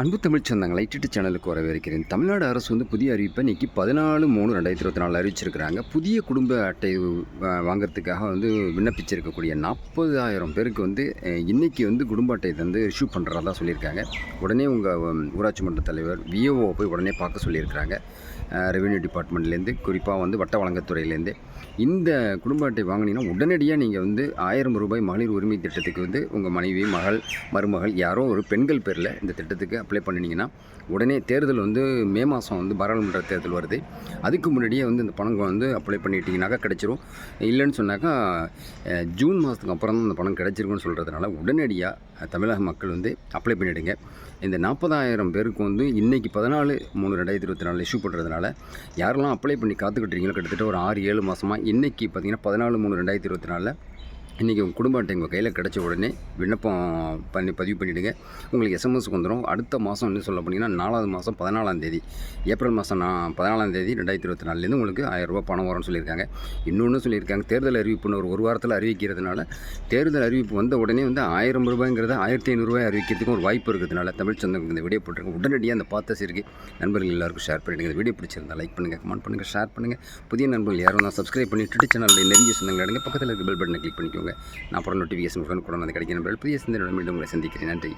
அன்பு தமிழ் சொந்தங்களை டிட்டு சேனலுக்கு வரவேற்கிறேன். தமிழ்நாடு அரசு வந்து புதிய அறிவிப்பை இன்றைக்கி பதினாலு மூணு ரெண்டாயிரத்தி இருபத்தி நாலு அறிவிச்சிருக்கிறாங்க. புதிய குடும்ப அட்டை வாங்கிறதுக்காக வாங்குறதுக்காக வந்து விண்ணப்பிச்சிருக்கக்கூடிய நாற்பதாயிரம் பேருக்கு வந்து இன்றைக்கி இன்னைக்கு வந்து குடும்ப அட்டை வந்து இஷ்யூ பண்ணுறதா சொல்லியிருக்காங்க. உடனே உங்கள் ஊராட்சி மன்ற தலைவர் விஓஓ போய் உடனே பார்க்க சொல்லியிருக்கிறாங்க. ரெவென்யூ டிபார்ட்மெண்ட்லேருந்து குறிப்பாக வந்து வட்ட வழங்கத்துறையிலேருந்து இந்த குடும்ப அட்டை வாங்கினீங்கன்னா உடனடியாக நீங்கள் வந்து ஆயிரம் ரூபாய் மகளிர் உரிமை திட்டத்துக்கு வந்து உங்கள் மனைவி மகள் மருமகள் யாரோ ஒரு பெண்கள் பேரில் இந்த திட்டத்துக்கு அப்ளை பண்ணினீங்கன்னா உடனே தேர்தல் வந்து மே மாதம் வந்து பாராளுமன்ற தேர்தல் வருது. அதுக்கு முன்னாடியே வந்து இந்த பணம் வந்து அப்ளை பண்ணிட்டீங்கனாக்கா கிடைச்சிரும். இல்லைன்னு சொன்னாக்கா ஜூன் மாதத்துக்கு அப்புறம் தான் இந்த பணம் கிடச்சிருக்குன்னு சொல்கிறதுனால உடனடியாக தமிழக மக்கள் வந்து அப்ளை பண்ணிவிடுங்க இந்த நாற்பதாயிரம் பேருக்கு வந்து இன்றைக்கி பதினாலு மூணு ரெண்டாயிரத்தி இருபத்தி நாலு இஷ்யூ பண்ணுறதுனால யாரெல்லாம் அப்ளை பண்ணி காத்துக்கிட்டீங்களோ கிட்டத்தட்ட ஒரு ஆறு ஏழு மாதமாக இன்றைக்கி பார்த்தீங்கன்னா பதினாலு மூணு ரெண்டாயிரத்தி இருபத்தி நாலில் இன்றைக்கி உங்கள் குடும்ப அட்டை உங்கள் கையில் கிடச்ச உடனே விண்ணப்பம் பண்ணி பதிவு பண்ணிவிடுங்க உங்களுக்கு எஸ்எம்எஸ் வந்துடும் அடுத்த மாதம் என்ன சொல்ல போனீங்கன்னா நாலாவது மாதம் பதினாலாம் தேதி. ஏப்ரல் மாதம் நான் பதினாலாம் தேதி ரெண்டாயிரத்தி இருபத்தி நாலுலேருந்து உங்களுக்கு ஆயிரம் ரூபாய் பணம் வரும்னு சொல்லியிருக்காங்க. இன்னொன்று சொல்லியிருக்காங்க தேர்தல் அறிவிப்புன்னு ஒரு ஒரு வாரத்தில் அறிவிக்கிறதுனால தேர்தல் அறிவிப்பு வந்த உடனே வந்து ஆயிரம் ரூபாய்ங்கிறத ஆயிரத்தி ஐநூறுரூவாய் அறிவிக்கிறதுக்கும் ஒரு வாய்ப்பு இருக்கிறதுனால தமிழ் சொந்தங்களுக்கு இந்த வீடியோ போட்டிருக்கேன். உடனடியாக அந்த பார்த்த சிறுக்கு நண்பர்கள் எல்லாருக்கும் ஷேர் பண்ணிடுங்க. இந்த வீடியோ பிடிச்சிருந்தா லைக் பண்ணுங்கள் கமெண்ட் பண்ணுங்கள் ஷேர் பண்ணுங்கள் புதிய நண்பர்கள் யாரும் தான் சப்ஸ்கிரைப் பண்ணி ட்விட்டர் சேனலில் நெருங்கிய சொந்தங்கள் எடுங்க பக்கத்தில் இருக்க பெல் பட்டனை கிளிக் பண்ணிக்கோங்க. நான் அப்புறம் நோட்டிஃபிகேஷன் வந்து கிடைக்கிற நண்பர்கள் புதிய சிந்தனை மீண்டும் உங்களை சந்திக்கிறேன். நன்றி.